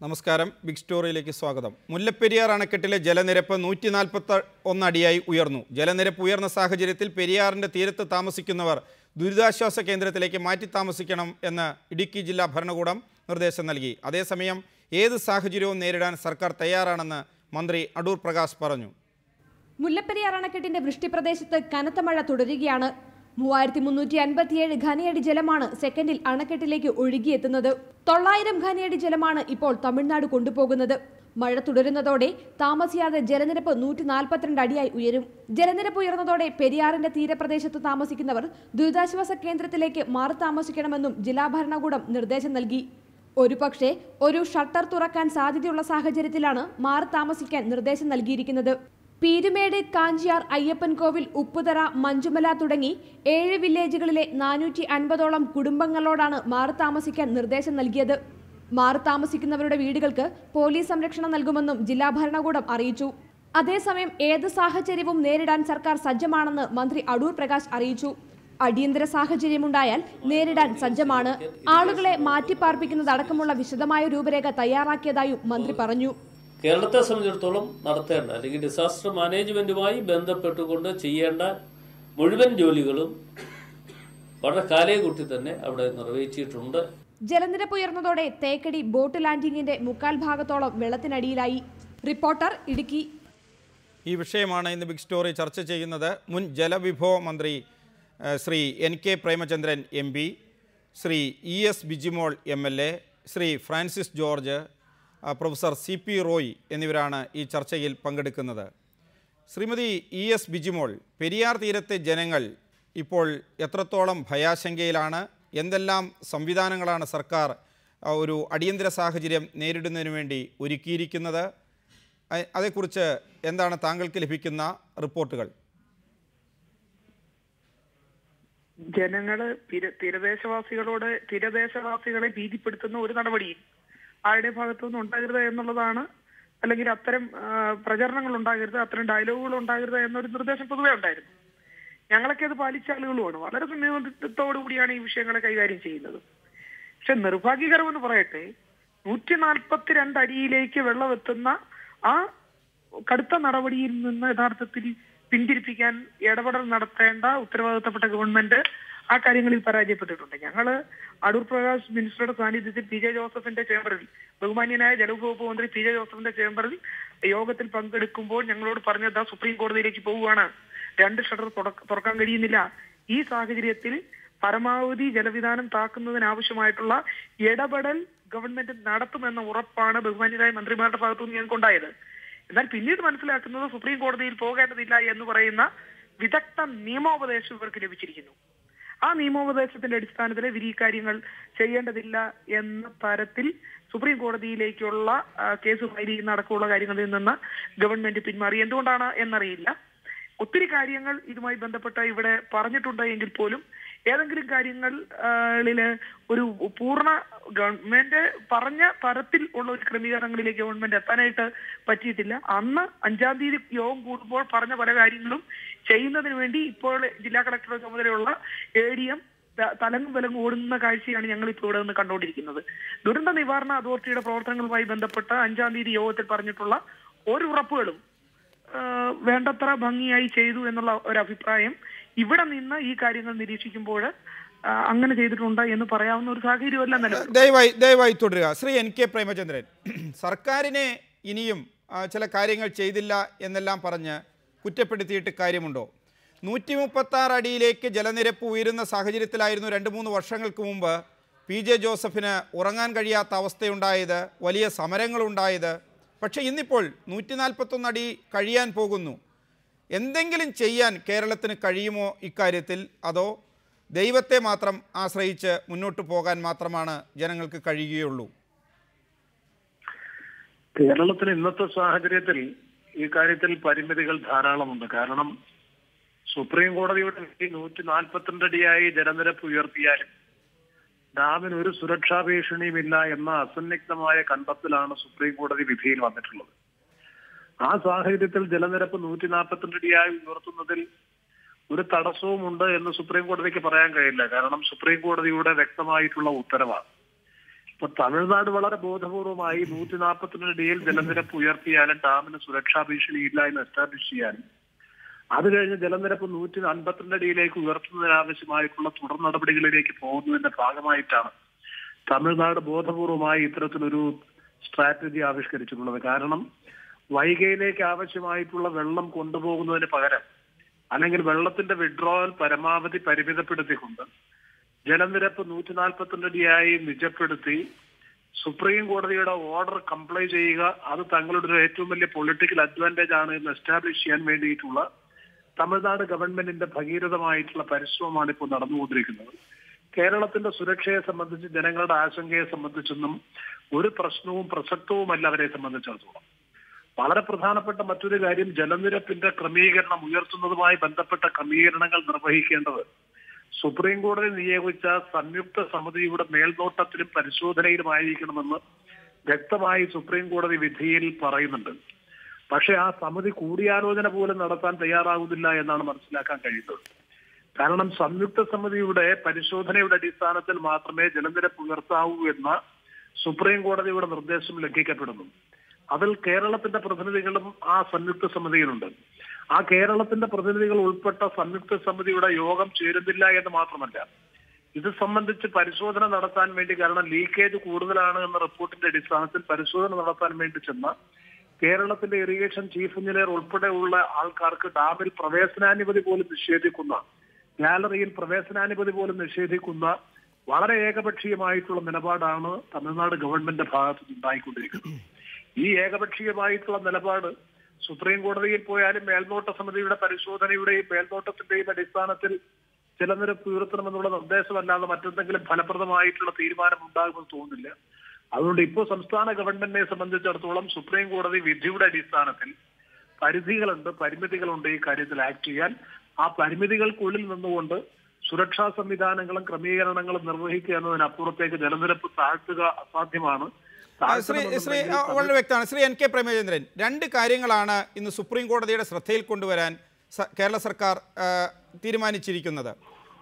നമസ്കാരം ബിഗ് സ്റ്റോറിയിലേക്ക് സ്വാഗതം. മുല്ലപ്പെരിയാർ അണക്കെട്ടിലെ ജലനിരപ്പ് നൂറ്റി നാൽപ്പത്തി ഒന്ന് അടിയായി ഉയർന്നു. ജലനിരപ്പ് ഉയർന്ന സാഹചര്യത്തിൽ പെരിയാറിന്റെ തീരത്ത് താമസിക്കുന്നവർ ദുരിതാശ്വാസ കേന്ദ്രത്തിലേക്ക് മാറ്റി താമസിക്കണം എന്ന് ഇടുക്കി ജില്ലാ ഭരണകൂടം നിർദ്ദേശം നൽകി. അതേസമയം ഏത് സാഹചര്യവും നേരിടാൻ സർക്കാർ തയ്യാറാണെന്ന് മന്ത്രി അടൂർ പ്രകാശ് പറഞ്ഞു. മുല്ലപ്പെരിയാർ അണക്കെട്ടിന്റെ വൃഷ്ടിപ്രദേശത്ത് കനത്ത മഴ തുടരുകയാണ് മൂവായിരത്തി മുന്നൂറ്റി അൻപത്തിയേഴ് ഘനയടി ജലമാണ് സെക്കൻഡിൽ അണക്കെട്ടിലേക്ക് ഒഴുകിയെത്തുന്നത്. തൊള്ളായിരം ഘനയടി ജലമാണ് ഇപ്പോൾ തമിഴ്നാട് കൊണ്ടുപോകുന്നത്. മഴ തുടരുന്നതോടെ താമസിയാതെ ജലനിരപ്പ് നൂറ്റി നാൽപ്പത്തിരണ്ട് അടിയായി ഉയരും. ജലനിരപ്പ് ഉയർന്നതോടെ പെരിയാറിന്റെ തീരപ്രദേശത്ത് താമസിക്കുന്നവർ ദുരിതാശ്വാസ കേന്ദ്രത്തിലേക്ക് മാറി താമസിക്കണമെന്നും ജില്ലാ ഭരണകൂടം നിർദ്ദേശം നൽകി. ഒരുപക്ഷെ ഒരു ഷട്ടർ തുറക്കാൻ സാധ്യതയുള്ള സാഹചര്യത്തിലാണ് മാറി താമസിക്കാൻ നിർദ്ദേശം നൽകിയിരിക്കുന്നത്. പീരുമേട് കാഞ്ചിയാർ അയ്യപ്പൻകോവിൽ ഉപ്പുതറ മഞ്ചുമല തുടങ്ങി ഏഴ് വില്ലേജുകളിലെ നാനൂറ്റി അൻപതോളം കുടുംബങ്ങളോടാണ് മാറി താമസിക്കാൻ നിർദ്ദേശം നൽകിയത്. മാറി താമസിക്കുന്നവരുടെ വീടുകൾക്ക് പോലീസ് സംരക്ഷണം നൽകുമെന്നും ജില്ലാ ഭരണകൂടം അറിയിച്ചു. അതേസമയം ഏത് സാഹചര്യവും നേരിടാൻ സർക്കാർ സജ്ജമാണെന്ന് മന്ത്രി അടൂർ പ്രകാശ് അറിയിച്ചു. അടിയന്തര സാഹചര്യമുണ്ടായാൽ നേരിടാൻ സജ്ജമാണ്. ആളുകളെ മാറ്റിപ്പാർപ്പിക്കുന്നതടക്കമുള്ള വിശദമായ രൂപരേഖ തയ്യാറാക്കിയതായും മന്ത്രി പറഞ്ഞു. കേരളത്തെ സംബന്ധിച്ചിടത്തോളം നടത്തേണ്ട അല്ലെങ്കിൽ ഡിസാസ്റ്റർ മാനേജ്മെന്റുമായി ബന്ധപ്പെട്ടുകൊണ്ട് ചെയ്യേണ്ട മുഴുവൻ ജോലികളും വളരെ കാലയെ കൂട്ടി തന്നെ അവിടെ നിർവഹിച്ചിട്ടുണ്ട്. ജലനിരപ്പ് ഉയർന്നതോടെ തേക്കടി ബോട്ട് ലാൻഡിങ്ങിന്റെ മുക്കാൽ ഭാഗത്തോളം വെള്ളത്തിനടിയിലായി. റിപ്പോർട്ടർ ഇടുക്കി. ഈ വിഷയമാണ് ഇന്ന് ബിഗ് സ്റ്റോറി ചർച്ച ചെയ്യുന്നത്. മുൻ ജലവിഭവ മന്ത്രി Shri N K Premachandran M P Shri E S Bijimol M L A Shri Francis George professor C P Roy എന്നിവരാണ് ഈ ചർച്ചയിൽ പങ്കെടുക്കുന്നത്. ശ്രീമതി ഇ എസ് ബിജിമോൾ പെരിയാർ തീരത്തെ ജനങ്ങൾ ഇപ്പോൾ എത്രത്തോളം ഭയാശങ്കയിലാണ് എന്തെല്ലാം സംവിധാനങ്ങളാണ് സർക്കാർ ഒരു അടിയന്തര സാഹചര്യം നേരിടുന്നതിന് വേണ്ടി ഒരുക്കിയിരിക്കുന്നത്? അതേക്കുറിച്ച് എന്താണ് താങ്കൾക്ക് ലഭിക്കുന്ന റിപ്പോർട്ടുകൾ? ജനങ്ങൾ തീരദേശവാസികളോട് തീരദേശവാസികളെ ഭീതിപ്പെടുത്തുന്ന ഒരു നടപടിയും ആരുടെ ഭാഗത്തുനിന്നും ഉണ്ടാകരുത് എന്നുള്ളതാണ് അല്ലെങ്കിൽ അത്തരം പ്രചരണങ്ങൾ ഉണ്ടാകരുത് അത്തരം ഡയലോഗുകൾ ഉണ്ടാകരുത് എന്നൊരു നിർദ്ദേശം പൊതുവെ ഉണ്ടായിരുന്നു. ഞങ്ങളൊക്കെ അത് പാലിച്ച ആളുകളുമാണ്. വളരെ സംയമനത്തോടു കൂടിയാണ് ഈ വിഷയങ്ങളെ കൈകാര്യം ചെയ്യുന്നത്. പക്ഷെ നിർഭാഗ്യകരമെന്ന് പറയട്ടെ നൂറ്റി നാൽപ്പത്തിരണ്ട് അടിയിലേക്ക് വെള്ളമെത്തുന്ന ആ കടുത്ത നടപടിയിൽ നിന്ന് യഥാർത്ഥത്തിൽ പിന്തിരിപ്പിക്കാൻ ഇടപെടൽ നടത്തേണ്ട ഉത്തരവാദിത്തപ്പെട്ട ഗവൺമെന്റ് ആ കാര്യങ്ങളിൽ പരാജയപ്പെട്ടിട്ടുണ്ട്. ഞങ്ങൾ അടൂർ പ്രകാശ് മിനിസ്റ്ററുടെ സാന്നിധ്യത്തിൽ പി ജെ ജോസഫിന്റെ ചേംബറിൽ ബഹുമാന്യനായ ജലവകുപ്പ് മന്ത്രി പി ജെ ജോസഫിന്റെ ചേംബറിൽ യോഗത്തിൽ പങ്കെടുക്കുമ്പോൾ ഞങ്ങളോട് പറഞ്ഞത് "ദാ സുപ്രീം കോടതിയിലേക്ക് പോവുകയാണ്. രണ്ട് ഷട്ടർ തുറക്കാൻ കഴിയുന്നില്ല. ഈ സാഹചര്യത്തിൽ പരമാവധി ജലവിധാനം താക്കുന്നതിനാവശ്യമായിട്ടുള്ള ഇടപെടൽ ഗവൺമെന്റ് നടത്തുമെന്ന ഉറപ്പാണ് ബഹുമാന്യരായ മന്ത്രിമാരുടെ ഭാഗത്തുനിന്ന് ഞങ്ങൾക്കുണ്ടായത്. എന്നാൽ പിന്നീട് മനസ്സിലാക്കുന്നത് സുപ്രീം കോടതിയിൽ പോകേണ്ടതില്ല എന്ന് പറയുന്ന വിദഗ്ധ നിയമോപദേശം ഇവർക്ക് ലഭിച്ചിരിക്കുന്നു. ആ നിയമോപദേശത്തിന്റെ അടിസ്ഥാനത്തിൽ ഇവർ കാര്യങ്ങൾ ചെയ്യേണ്ടതില്ല എന്ന തരത്തിൽ സുപ്രീം കോടതിയിലേക്കുള്ള കേസ് ഫയൽ ചെയ്യുന്ന അടക്കമുള്ള കാര്യങ്ങളിൽ നിന്ന് ഗവൺമെന്റ് പിന്മാറി. എന്തുകൊണ്ടാണ് എന്നറിയില്ല. ഒത്തിരി കാര്യങ്ങൾ ഇതുമായി ബന്ധപ്പെട്ട് ഇവിടെ പറഞ്ഞിട്ടുണ്ട് എങ്കിൽ പോലും ഏതെങ്കിലും കാര്യങ്ങളിൽ ഒരു പൂർണ ഗവൺമെന്റ് പറഞ്ഞ തരത്തിൽ ഉള്ള ഒരു ക്രമീകരണങ്ങളിലേക്ക് ഗവൺമെന്റ് എത്താനായിട്ട് പറ്റിയിട്ടില്ല. അന്ന് അഞ്ചാം തീയതി യോഗം കൂടുമ്പോൾ പറഞ്ഞ പല കാര്യങ്ങളും ചെയ്യുന്നതിന് വേണ്ടി ഇപ്പോൾ ജില്ലാ കളക്ടറുടെ ചുമതലയുള്ള എ ഡി എം തലങ്ങും വിലങ്ങും ഓടുന്ന കാഴ്ചയാണ് ഞങ്ങൾ ഇപ്പോൾ ഇവിടെ നിന്ന് കണ്ടുകൊണ്ടിരിക്കുന്നത്. ദുരന്ത നിവാരണ അതോറിറ്റിയുടെ പ്രവർത്തനങ്ങളുമായി ബന്ധപ്പെട്ട അഞ്ചാം തീയതി യോഗത്തിൽ പറഞ്ഞിട്ടുള്ള ഒരു ഉറപ്പുകളും വേണ്ടത്ര ഭംഗിയായി ചെയ്തു എന്നുള്ള ഒരു അഭിപ്രായം ഇവിടെ നിന്ന് ഈ കാര്യങ്ങൾ നിരീക്ഷിക്കുമ്പോൾ അങ്ങനെ ചെയ്തിട്ടുണ്ട് എന്ന് പറയാവുന്ന ഒരു സാഹചര്യമല്ല നിലവിൽ. ദയവായി ദയവായി തുടരുക. ശ്രീ എൻ കെ പ്രേമചന്ദ്രൻ സർക്കാരിനെ ഇനിയും ചില കാര്യങ്ങൾ ചെയ്തില്ല എന്നെല്ലാം പറഞ്ഞ് കുറ്റപ്പെടുത്തിയിട്ട് കാര്യമുണ്ടോ? നൂറ്റി മുപ്പത്താറ് അടിയിലേക്ക് ജലനിരപ്പ് ഉയരുന്ന സാഹചര്യത്തിലായിരുന്നു രണ്ട് മൂന്ന് വർഷങ്ങൾക്ക് മുമ്പ് പി ജെ ജോസഫിന് ഉറങ്ങാൻ കഴിയാത്ത അവസ്ഥയുണ്ടായത് വലിയ സമരങ്ങളുണ്ടായത്. പക്ഷേ ഇന്നിപ്പോൾ നൂറ്റി നാൽപ്പത്തൊന്ന് അടി കഴിയാൻ പോകുന്നു. എന്തെങ്കിലും ചെയ്യാൻ കേരളത്തിന് കഴിയുമോ ഇക്കാര്യത്തിൽ? അതോ ദൈവത്തെ മാത്രം ആശ്രയിച്ച് മുന്നോട്ട് പോകാൻ മാത്രമാണ് ജനങ്ങൾക്ക് കഴിയുകയുള്ളൂ? കേരളത്തിന് ഇന്നത്തെ സാഹചര്യത്തിൽ ഈ കാര്യത്തിൽ പരിമിതികൾ ധാരാളമുണ്ട്. കാരണം സുപ്രീം കോടതിയുടെ വിധി നൂറ്റി നാൽപ്പത്തിരണ്ട് അടിയായി ജലനിരപ്പ് ഉയർത്തിയാലും ഡാമിന് ഒരു സുരക്ഷാ ഭീഷണിയുമില്ല എന്ന അസന്നിഗ്ധമായ കണ്ടെത്തലാണ് സുപ്രീം കോടതി വിധിയിൽ വന്നിട്ടുള്ളത്. ആ സാഹചര്യത്തിൽ ജലനിരപ്പ് നൂറ്റി നാൽപ്പത്തിരണ്ട് അടിയായി ഉയർത്തുന്നതിൽ ഒരു തടസ്സവും ഉണ്ട് എന്ന് സുപ്രീം കോടതിക്ക് പറയാൻ കഴിയില്ല. കാരണം സുപ്രീം കോടതിയുടെ വ്യക്തമായിട്ടുള്ള ഉത്തരവാണ്. ഇപ്പൊ തമിഴ്നാട് വളരെ ബോധപൂർവമായി നൂറ്റി നാൽപ്പത്തിരണ്ടടിയിൽ ജലനിരപ്പ് ഉയർത്തിയാലും ഡാമിന് സുരക്ഷാ ഭീഷണി ഇല്ല എന്ന് എസ്റ്റാബ്ലിഷ് ചെയ്യാനും അത് കഴിഞ്ഞ് ജലനിരപ്പ് നൂറ്റി അൻപത്തിരണ്ട് അടിയിലേക്ക് ഉയർത്തുന്നതിനാവശ്യമായിട്ടുള്ള തുടർ നടപടികളിലേക്ക് പോകുന്നതിന്റെ ഭാഗമായിട്ടാണ് തമിഴ്നാട് ബോധപൂർവമായി ഇത്തരത്തിലൊരു സ്ട്രാറ്റജി ആവിഷ്കരിച്ചിട്ടുള്ളത്. കാരണം വൈകയിലേക്ക് ആവശ്യമായിട്ടുള്ള വെള്ളം കൊണ്ടുപോകുന്നതിന് പകരം അല്ലെങ്കിൽ വെള്ളത്തിന്റെ വിഡ്രോവൽ പരമാവധി പരിമിതപ്പെടുത്തിക്കൊണ്ട് ജലനിരപ്പ് നൂറ്റി നാൽപ്പത്തിരണ്ട് അടിയായി നിജപ്പെടുത്തി സുപ്രീം കോടതിയുടെ ഓർഡർ കംപ്ലൈ ചെയ്യുക അത് തങ്ങളുടെ ഒരു ഏറ്റവും വലിയ പൊളിറ്റിക്കൽ അഡ്വാന്റേജ് ആണ് എന്ന് എസ്റ്റാബ്ലിഷ് ചെയ്യാൻ വേണ്ടിയിട്ടുള്ള തമിഴ്നാട് ഗവൺമെന്റിന്റെ ഭഗീരഥമായിട്ടുള്ള പരിശ്രമമാണ് ഇപ്പോൾ നടന്നുകൊണ്ടിരിക്കുന്നത്. കേരളത്തിന്റെ സുരക്ഷയെ സംബന്ധിച്ച് ജനങ്ങളുടെ ആശങ്കയെ സംബന്ധിച്ചൊന്നും ഒരു പ്രശ്നവും പ്രസക്തവുമല്ല അവരെ സംബന്ധിച്ചിടത്തോളം. വളരെ പ്രധാനപ്പെട്ട മറ്റൊരു കാര്യം ജലനിരപ്പിന്റെ ക്രമീകരണം ഉയർത്തുന്നതുമായി ബന്ധപ്പെട്ട ക്രമീകരണങ്ങൾ നിർവഹിക്കേണ്ടത്. സുപ്രീം കോടതി നിയോഗിച്ച സംയുക്ത സമിതിയുടെ മേൽനോട്ടത്തിലും പരിശോധനയിലുമായിരിക്കണമെന്ന് വ്യക്തമായി സുപ്രീം കോടതി വിധിയിൽ പറയുന്നുണ്ട്. പക്ഷെ ആ സമിതി കൂടിയാലോചന പോലും നടത്താൻ തയ്യാറാകുന്നില്ല എന്നാണ് മനസ്സിലാക്കാൻ കഴിയുന്നത്. കാരണം സംയുക്ത സമിതിയുടെ പരിശോധനയുടെ അടിസ്ഥാനത്തിൽ മാത്രമേ ജലനിരപ്പ് ഉയർത്താവൂ എന്ന സുപ്രീം കോടതിയുടെ നിർദ്ദേശം ലംഘിക്കപ്പെടുന്നു. അതിൽ കേരളത്തിന്റെ പ്രതിനിധികളും ആ സംയുക്ത സമിതിയിലുണ്ട്. ആ കേരളത്തിന്റെ പ്രതിനിധികൾ ഉൾപ്പെട്ട സംയുക്ത സമിതിയുടെ യോഗം ചേരുന്നില്ല എന്ന് മാത്രമല്ല ഇത് സംബന്ധിച്ച് പരിശോധന നടത്താൻ വേണ്ടി കാരണം ലീക്കേജ് കൂടുതലാണ് എന്ന റിപ്പോർട്ടിന്റെ അടിസ്ഥാനത്തിൽ പരിശോധന നടത്താൻ വേണ്ടി ചെന്ന കേരളത്തിന്റെ ഇറിഗേഷൻ ചീഫ് എഞ്ചിനീയർ ഉൾപ്പെടെയുള്ള ആൾക്കാർക്ക് ഡാമിൽ പ്രവേശനാനുമതി പോലും നിഷേധിക്കുന്ന ഗാലറിയിൽ പ്രവേശനാനുമതി പോലും നിഷേധിക്കുന്ന വളരെ ഏകപക്ഷീയമായിട്ടുള്ള നിലപാടാണ് തമിഴ്നാട് ഗവൺമെന്റിന്റെ ഭാഗത്ത് ഉണ്ടായിക്കൊണ്ടിരിക്കുന്നത് ഈ ഏകപക്ഷീയമായിട്ടുള്ള നിലപാട് സുപ്രീം കോടതിയിൽ പോയാലും മേൽനോട്ട സമിതിയുടെ പരിശോധനയുടെയും മേൽനോട്ടത്തിന്റെയും അടിസ്ഥാനത്തിൽ ജലനിരപ്പ് ഉയർത്തണമെന്നുള്ള നിർദ്ദേശമല്ലാതെ മറ്റെന്തെങ്കിലും ഫലപ്രദമായിട്ടുള്ള തീരുമാനം ഉണ്ടാകുമെന്ന് തോന്നുന്നില്ല. അതുകൊണ്ട് ഇപ്പോൾ സംസ്ഥാന ഗവൺമെന്റിനെ സംബന്ധിച്ചിടത്തോളം സുപ്രീം കോടതി വിധിയുടെ അടിസ്ഥാനത്തിൽ പരിധികളുണ്ട് പരിമിതികളുണ്ട് ഈ കാര്യത്തിൽ ആക്ട് ചെയ്യാൻ. ആ പരിമിതികൾക്കുള്ളിൽ നിന്നുകൊണ്ട് സുരക്ഷാ സംവിധാനങ്ങളും ക്രമീകരണങ്ങളും നിർവഹിക്കുക എന്നതിനപ്പുറത്തേക്ക് ജലനിരപ്പ് താഴ്ത്തുക അസാധ്യമാണ്. ശ്രീ ശ്രീ വളരെ വ്യക്തമാണ്. ശ്രീ എൻ കെ പ്രേമചന്ദ്രൻ രണ്ട് കാര്യങ്ങളാണ് ഇന്ന് സുപ്രീം കോടതിയുടെ ശ്രദ്ധയിൽ കൊണ്ടുവരാൻ കേരള സർക്കാർ തീരുമാനിച്ചിരിക്കുന്നത്.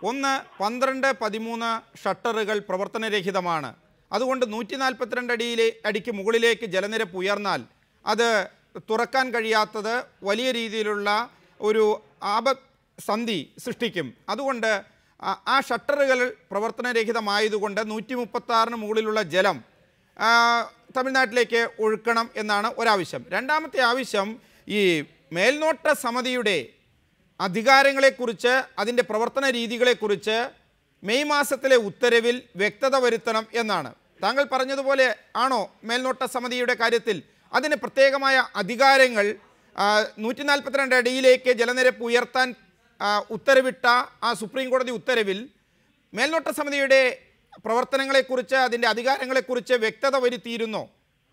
ഒന്ന് പന്ത്രണ്ട് പതിമൂന്ന് ഷട്ടറുകൾ പ്രവർത്തനരഹിതമാണ്. അതുകൊണ്ട് നൂറ്റി നാൽപ്പത്തിരണ്ട് അടിയിലെ അടിക്ക് മുകളിലേക്ക് ജലനിരപ്പ് ഉയർന്നാൽ അത് തുറക്കാൻ കഴിയാത്തത് വലിയ രീതിയിലുള്ള ഒരു ആപസന്ധി സൃഷ്ടിക്കും. അതുകൊണ്ട് ആ- ഷട്ടറുകൾ പ്രവർത്തനരഹിതമായതുകൊണ്ട് നൂറ്റി മുപ്പത്താറിന് മുകളിലുള്ള ജലം തമിഴ്നാട്ടിലേക്ക് ഒഴുക്കണം എന്നാണ് ഒരാവശ്യം. രണ്ടാമത്തെ ആവശ്യം ഈ മേൽനോട്ട സമിതിയുടെ അധികാരങ്ങളെക്കുറിച്ച് അതിന്റെ പ്രവർത്തന രീതികളെക്കുറിച്ച് മെയ് മാസത്തിലെ ഉത്തരവിൽ വ്യക്തത വരുത്തണം എന്നാണ്. താങ്കൾ പറഞ്ഞതുപോലെ ആണോ മേൽനോട്ട സമിതിയുടെ കാര്യത്തിൽ? അതിന് പ്രത്യേകമായ അധികാരങ്ങൾ നൂറ്റി നാൽപ്പത്തിരണ്ട് അടിയിലേക്ക് ജലനിരപ്പ് ഉയർത്താൻ ഉത്തരവിട്ട ആ സുപ്രീം കോടതി ഉത്തരവിൽ മേൽനോട്ട സമിതിയുടെ പ്രവർത്തനങ്ങളെക്കുറിച്ച് അതിന്റെ അധികാരങ്ങളെക്കുറിച്ച് വ്യക്തത വരുത്തിയിരുന്നോ.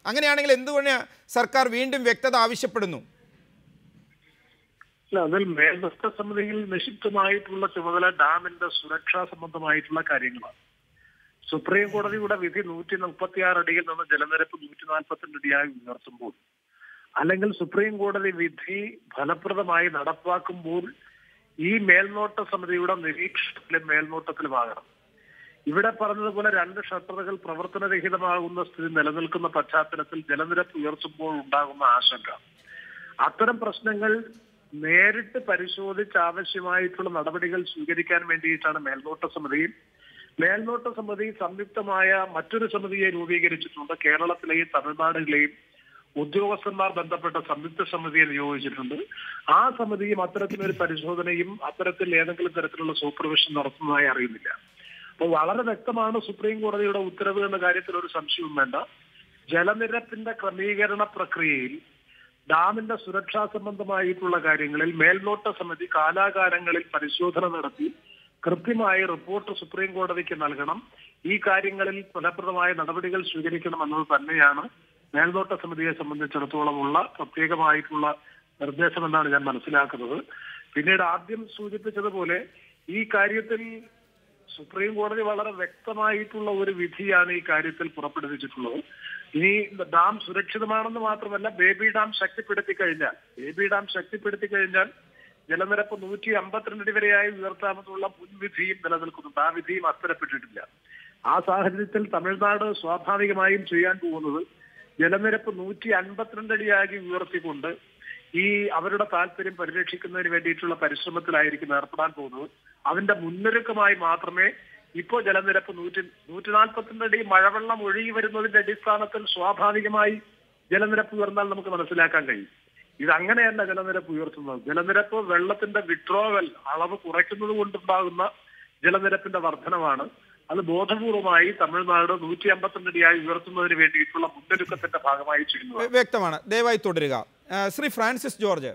അങ്ങനെയാണെങ്കിൽ എന്തുകൊണ്ട് സർക്കാർ വീണ്ടും വ്യക്തത ആവശ്യപ്പെടുന്നു? അല്ല അതിൽ മേൽവസ്ത സമിതിയിൽ നിക്ഷിപ്തമായിട്ടുള്ള ചുമതല ഡാമിന്റെ സുരക്ഷാ സംബന്ധമായിട്ടുള്ള കാര്യങ്ങളാണ്. സുപ്രീം കോടതിയുടെ വിധി നൂറ്റി മുപ്പത്തി ആറ് അടിയിൽ നിന്ന് ജലനിരപ്പ് നൂറ്റി നാൽപ്പത്തിരണ്ട് അടിയായി ഉയർത്തുമ്പോൾ അല്ലെങ്കിൽ സുപ്രീം കോടതി വിധി ഫലപ്രദമായി നടപ്പാക്കുമ്പോൾ ഈ മേൽനോട്ട സമിതിയുടെ നിരീക്ഷണത്തിലും മേൽനോട്ടത്തിലുമാകണം. ഇവിടെ പറഞ്ഞതുപോലെ രണ്ട് ഷട്ടറുകൾ പ്രവർത്തനരഹിതമാകുന്ന സ്ഥിതി നിലനിൽക്കുന്ന പശ്ചാത്തലത്തിൽ ജലനിരപ്പ് ഉയർത്തുമ്പോൾ ഉണ്ടാകുന്ന ആശങ്ക. അത്തരം പ്രശ്നങ്ങൾ നേരിട്ട് പരിശോധിച്ച് ആവശ്യമായിട്ടുള്ള നടപടികൾ സ്വീകരിക്കാൻ വേണ്ടിയിട്ടാണ് മേൽനോട്ട സമിതി. മേൽനോട്ട സമിതി സംയുക്തമായ മറ്റൊരു സമിതിയെ രൂപീകരിച്ചിട്ടുണ്ട്. കേരളത്തിലെയും തമിഴ്നാടിലെയും ഉദ്യോഗസ്ഥന്മാർ ബന്ധപ്പെട്ട സംയുക്ത സമിതിയെ നിയോഗിച്ചിട്ടുണ്ട്. ആ സമിതിയും അത്തരത്തിലൊരു പരിശോധനയും അത്തരത്തിൽ ഏതെങ്കിലും തരത്തിലുള്ള സൂപ്പർവിഷൻ നടത്തുന്നതായി അറിയുന്നില്ല. അപ്പോൾ വളരെ വ്യക്തമാണ് സുപ്രീം കോടതിയുടെ ഉത്തരവ് എന്ന കാര്യത്തിൽ ഒരു സംശയവും വേണ്ട. ജലനിരപ്പിന്റെ ക്രമീകരണ പ്രക്രിയയിൽ ഡാമിന്റെ സുരക്ഷാ സംബന്ധമായിട്ടുള്ള കാര്യങ്ങളിൽ മേൽനോട്ട സമിതി കാലാകാലങ്ങളിൽ പരിശോധന നടത്തി കൃത്യമായി റിപ്പോർട്ട് സുപ്രീം കോടതിക്ക് നൽകണം. ഈ കാര്യങ്ങളിൽ ഫലപ്രദമായ നടപടികൾ സ്വീകരിക്കണം എന്നത് തന്നെയാണ് മേൽനോട്ട സമിതിയെ സംബന്ധിച്ചിടത്തോളമുള്ള പ്രത്യേകമായിട്ടുള്ള നിർദ്ദേശമെന്നാണ് ഞാൻ മനസ്സിലാക്കുന്നത്. പിന്നീട് ആദ്യം സൂചിപ്പിച്ചതുപോലെ ഈ കാര്യത്തിൽ സുപ്രീം കോടതി വളരെ വ്യക്തമായിട്ടുള്ള ഒരു വിധിയാണ് ഈ കാര്യത്തിൽ പുറപ്പെടുവിച്ചിട്ടുള്ളത്. ഇനി ഡാം സുരക്ഷിതമാണെന്ന് മാത്രമല്ല ബേബി ഡാം ശക്തിപ്പെടുത്തി കഴിഞ്ഞാൽ ബേബി ഡാം ശക്തിപ്പെടുത്തി കഴിഞ്ഞാൽ ജലനിരപ്പ് നൂറ്റി അമ്പത്തിരണ്ട് അടി വരെയായി ഉയർത്താമെന്നുള്ള മുൻവിധിയും നിലനിൽക്കുന്നുണ്ട് ആ വിധിയും അത്തരപ്പെട്ടിട്ടില്ല. ആ സാഹചര്യത്തിൽ തമിഴ്നാട് സ്വാഭാവികമായും ചെയ്യാൻ പോകുന്നത് ജലനിരപ്പ് നൂറ്റി അൻപത്തിരണ്ട് അടിയാക്കി ഉയർത്തിക്കൊണ്ട് ഈ അവരുടെ താല്പര്യം പരിരക്ഷിക്കുന്നതിന് വേണ്ടിയിട്ടുള്ള പരിശ്രമത്തിലായിരിക്കും ഏർപ്പെടാൻ പോകുന്നത് അതിന്റെ മുന്നൊരുക്കമായി മാത്രമേ ഇപ്പോ ജലനിരപ്പ് നൂറ്റി നൂറ്റി നാൽപ്പത്തിരണ്ട് അടി മഴവെള്ളം ഒഴുകി വരുന്നതിന്റെ അടിസ്ഥാനത്തിൽ സ്വാഭാവികമായി ജലനിരപ്പ് ഉയർന്നാൽ നമുക്ക് മനസ്സിലാക്കാൻ കഴിയും. ഇത് ജലനിരപ്പ് ഉയർത്തുന്നത്. ജലനിരപ്പ് വെള്ളത്തിന്റെ വിഡ്രോവൽ അളവ് കുറയ്ക്കുന്നത് കൊണ്ടുണ്ടാകുന്ന ജലനിരപ്പിന്റെ വർധനമാണ് അത് ബോധപൂർവമായി തമിഴ്നാട് നൂറ്റി അമ്പത്തിരണ്ട് അടിയായി ഉയർത്തുന്നതിന് വേണ്ടിയിട്ടുള്ള മുന്നൊരുക്കത്തിന്റെ ഭാഗമായി ചെയ്യുന്നത് വ്യക്തമാണ്. ദയവായി തുടരുക. ശ്രീ ഫ്രാൻസിസ് ജോർജ്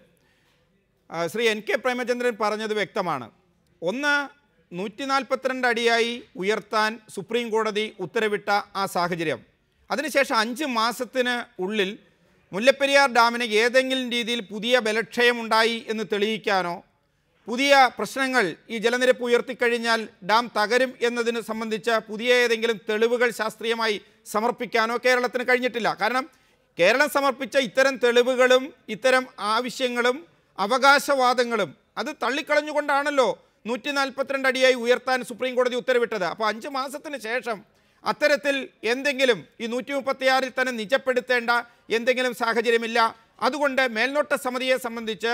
ശ്രീ എൻ കെ പ്രേമചന്ദ്രൻ പറഞ്ഞത് വ്യക്തമാണ്. ഒന്ന് നൂറ്റി നാൽപ്പത്തിരണ്ട് അടിയായി ഉയർത്താൻ സുപ്രീം കോടതി ഉത്തരവിട്ട ആ സാഹചര്യം. അതിനുശേഷം അഞ്ച് മാസത്തിന് ഉള്ളിൽ മുല്ലപ്പെരിയാർ ഡാമിന് ഏതെങ്കിലും രീതിയിൽ പുതിയ ബലക്ഷയമുണ്ടായി എന്ന് തെളിയിക്കാനോ പുതിയ പ്രശ്നങ്ങൾ ഈ ജലനിരപ്പ് ഉയർത്തിക്കഴിഞ്ഞാൽ ഡാം തകരും എന്നതിന് സംബന്ധിച്ച പുതിയ ഏതെങ്കിലും തെളിവുകൾ ശാസ്ത്രീയമായി സമർപ്പിക്കാനോ കേരളത്തിന് കഴിഞ്ഞിട്ടില്ല. കാരണം കേരളം സമർപ്പിച്ച ഇത്തരം തെളിവുകളും ഇത്തരം ആവശ്യങ്ങളും അവകാശവാദങ്ങളും അത് തള്ളിക്കളഞ്ഞുകൊണ്ടാണല്ലോ നൂറ്റി നാൽപ്പത്തിരണ്ട് അടിയായി ഉയർത്താൻ സുപ്രീം കോടതി ഉത്തരവിട്ടത്. അപ്പോൾ അഞ്ച് മാസത്തിന് ശേഷം അത്തരത്തിൽ എന്തെങ്കിലും ഈ നൂറ്റി മുപ്പത്തിയാറിൽ തന്നെ നിജപ്പെടുത്തേണ്ട എന്തെങ്കിലും സാഹചര്യമില്ല. അതുകൊണ്ട് മേൽനോട്ട സമിതിയെ സംബന്ധിച്ച്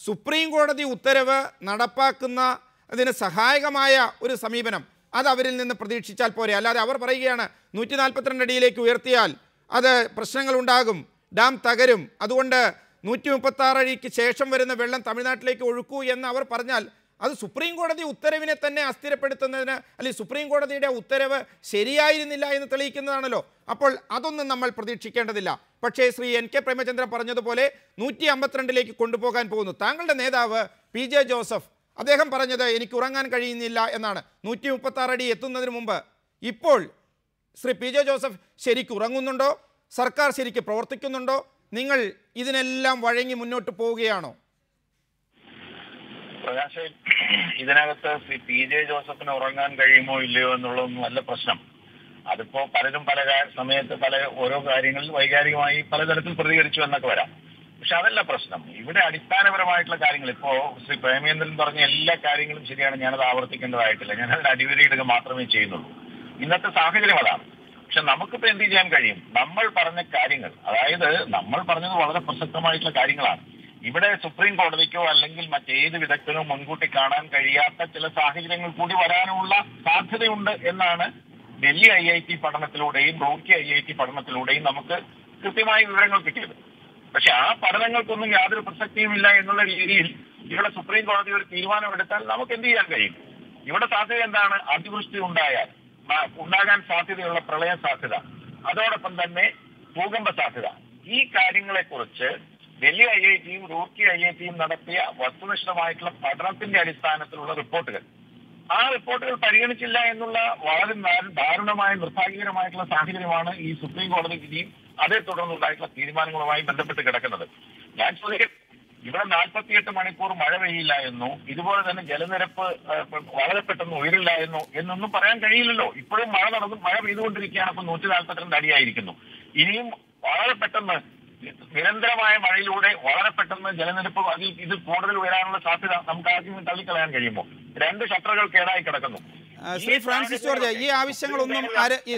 സുപ്രീം കോടതി ഉത്തരവ് നടപ്പാക്കുന്ന അതിന് സഹായകമായ ഒരു സമീപനം അത് അവരിൽ നിന്ന് പ്രതീക്ഷിച്ചാൽ പോരെ. അല്ലാതെ അവർ പറയുകയാണ് നൂറ്റി നാൽപ്പത്തിരണ്ട് അടിയിലേക്ക് ഉയർത്തിയാൽ അത് പ്രശ്നങ്ങളുണ്ടാകും ഡാം തകരും. അതുകൊണ്ട് നൂറ്റി മുപ്പത്താറ് അടിക്ക് ശേഷം വരുന്ന വെള്ളം തമിഴ്നാട്ടിലേക്ക് ഒഴുക്കൂ എന്ന് അവർ പറഞ്ഞാൽ അത് സുപ്രീം കോടതി ഉത്തരവിനെ തന്നെ അസ്ഥിരപ്പെടുത്തുന്നതിന് അല്ലെങ്കിൽ സുപ്രീം കോടതിയുടെ ഉത്തരവ് ശരിയായിരുന്നില്ല എന്ന് തെളിയിക്കുന്നതാണല്ലോ. അപ്പോൾ അതൊന്നും നമ്മൾ പ്രതീക്ഷിക്കേണ്ടതില്ല. പക്ഷേ ശ്രീ എൻ കെ പ്രേമചന്ദ്രൻ പറഞ്ഞതുപോലെ നൂറ്റി അമ്പത്തിരണ്ടിലേക്ക് കൊണ്ടുപോകാൻ പോകുന്നു. താങ്കളുടെ നേതാവ് പി ജെ ജോസഫ് അദ്ദേഹം പറഞ്ഞത് എനിക്ക് ഉറങ്ങാൻ കഴിയുന്നില്ല എന്നാണ്. നൂറ്റി മുപ്പത്തി ആറ് അടി എത്തുന്നതിന് മുമ്പ് ഇപ്പോൾ ശ്രീ പി ജെ ജോസഫ് ശരിക്ക് ഉറങ്ങുന്നുണ്ടോ? സർക്കാർ ശരിക്ക് പ്രവർത്തിക്കുന്നുണ്ടോ? നിങ്ങൾ ഇതിനെല്ലാം വഴങ്ങി മുന്നോട്ട് പോവുകയാണോ? പ്രകാശ് ഇതിനകത്ത് പി ജെ ജോസഫിന് ഉറങ്ങാൻ കഴിയുമോ ഇല്ലയോ എന്നുള്ളതൊന്നും നല്ല പ്രശ്നം. അതിപ്പോ പലരും പല സമയത്ത് പല ഓരോ കാര്യങ്ങളിൽ വൈകാരികമായി പലതരത്തിൽ പ്രതികരിച്ചു എന്നൊക്കെ വരാം. പക്ഷെ അതല്ല പ്രശ്നം. ഇവിടെ അടിസ്ഥാനപരമായിട്ടുള്ള കാര്യങ്ങൾ. ഇപ്പോ ശ്രീ പ്രേമേന്ദ്രൻ പറഞ്ഞ എല്ലാ കാര്യങ്ങളും ശരിയാണ്. ഞാനത് ആവർത്തിക്കേണ്ടതായിട്ടില്ല. ഞാൻ അതിന് അടിവരയിടുക മാത്രമേ ചെയ്യുന്നുള്ളൂ. ഇന്നത്തെ സാഹചര്യം അതാണ്. പക്ഷെ നമുക്കിപ്പോ എന്ത് ചെയ്യാൻ കഴിയും? നമ്മൾ പറഞ്ഞ കാര്യങ്ങൾ അതായത് നമ്മൾ പറഞ്ഞത് വളരെ പ്രസക്തമായിട്ടുള്ള കാര്യങ്ങളാണ്. ഇവിടെ സുപ്രീം കോടതിക്കോ അല്ലെങ്കിൽ മറ്റേത് വിദഗ്ധനോ മുൻകൂട്ടി കാണാൻ കഴിയാത്ത ചില സാഹചര്യങ്ങൾ കൂടി വരാനുള്ള സാധ്യതയുണ്ട് എന്നാണ് ഡൽഹി ഐ ഐ ടി പഠനത്തിലൂടെയും റോക്കി ഐ ഐ ടി പഠനത്തിലൂടെയും നമുക്ക് കൃത്യമായ വിവരങ്ങൾ കിട്ടിയത്. പക്ഷെ ആ പഠനങ്ങൾക്കൊന്നും യാതൊരു പ്രസക്തിയുമില്ല എന്നുള്ള രീതിയിൽ ഇവിടെ സുപ്രീം കോടതി ഒരു തീരുമാനം തീരുമാനമെടുത്താൽ നമുക്ക് എന്ത് ചെയ്യാൻ കഴിയും? ഇവിടെ സാധ്യത എന്താണ്? അതിവൃഷ്ടി ഉണ്ടായാൽ ഉണ്ടാകാൻ സാധ്യതയുള്ള പ്രളയ സാധ്യത അതോടൊപ്പം തന്നെ ഭൂകമ്പ സാധ്യത. ഈ കാര്യങ്ങളെ കുറിച്ച് ഡൽഹി ഐ ഐ ടിയും റൂർക്കി ഐ ഐ ടിയും നടത്തിയ വസ്തുനിഷ്ഠമായിട്ടുള്ള പഠനത്തിന്റെ അടിസ്ഥാനത്തിലുള്ള റിപ്പോർട്ടുകൾ. ആ റിപ്പോർട്ടുകൾ പരിഗണിച്ചില്ല എന്നുള്ള വളരെ ദാരു- ദാരുണമായ നിർഭാഗ്യകരമായിട്ടുള്ള സാഹചര്യമാണ് ഈ സുപ്രീം കോടതി വിധിയും അതേ തുടർന്നുണ്ടായിട്ടുള്ള തീരുമാനങ്ങളുമായി ബന്ധപ്പെട്ട് കിടക്കുന്നത്. ഞാൻ ചോദിക്കട്ടെ ഇവിടെ നാൽപ്പത്തിയെട്ട് മണിക്കൂർ മഴ പെയ്യില്ല എന്നോ ഇതുപോലെ തന്നെ ജലനിരപ്പ് വളരെ പെട്ടെന്ന് ഉയരില്ല എന്നോ എന്നൊന്നും പറയാൻ കഴിയില്ലല്ലോ. ഇപ്പോഴും മഴ നടന്നു മഴ പെയ്തുകൊണ്ടിരിക്കുകയാണ്. അപ്പൊ നൂറ്റി നാൽപ്പത്തിരണ്ട് അടിയായിരിക്കുന്നു. ഇനിയും വളരെ പെട്ടെന്ന് നിരന്തരമായ മഴയിലൂടെ വളരെ പെട്ടെന്ന് ജലനിരപ്പ് അതിൽ ഇത് കൂടുതൽ ഉയരാനുള്ള സാധ്യത നമുക്ക് ആർക്കും തള്ളിക്കളയാൻ കഴിയുമോ? രണ്ട് ഷട്ടറുകൾ കേടായി കിടക്കുന്നു. ശ്രീ ഫ്രാൻസിസ് ജോർജ് ഈ ആവശ്യങ്ങളൊന്നും